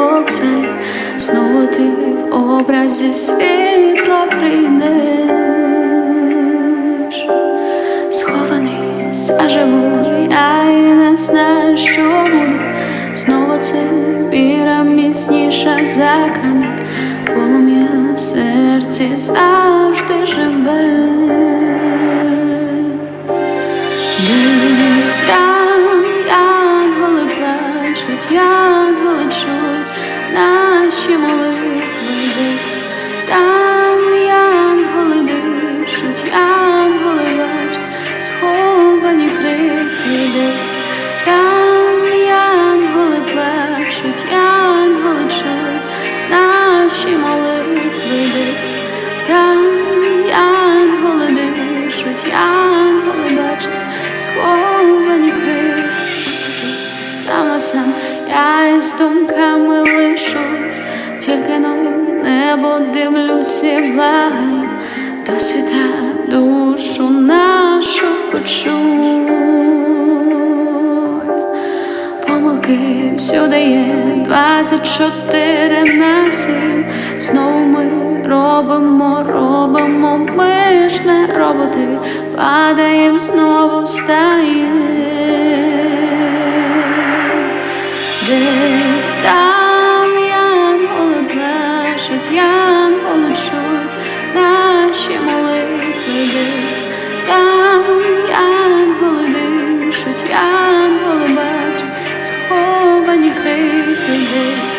вокзаль, знову ти в образі світла прийдеш схований, заживу я і не знаю, що буде. Знову це віра міцніша за камінь, полум'я в серці завжди живе. Плачуть, янголи чують наші молитви десь. Там янголи дишуть, янголи бачать, сховані крики десь. Там янголи плачуть, янголи чують наші молитви десь. Там янголи дишуть, янголи бачать, сховані сам я із думками лишусь, тільки на небо дивлюсь і благаю, до світа душу нашу почуй. Помилки всюди є. 24 на 7 Знову ми робимо, робимо, ми ж не роботи, падаєм, знову встаєм. Плачуть, янголи чують наші молитви десь. Там янголи дишуть, янголи бачать, сховані крики десь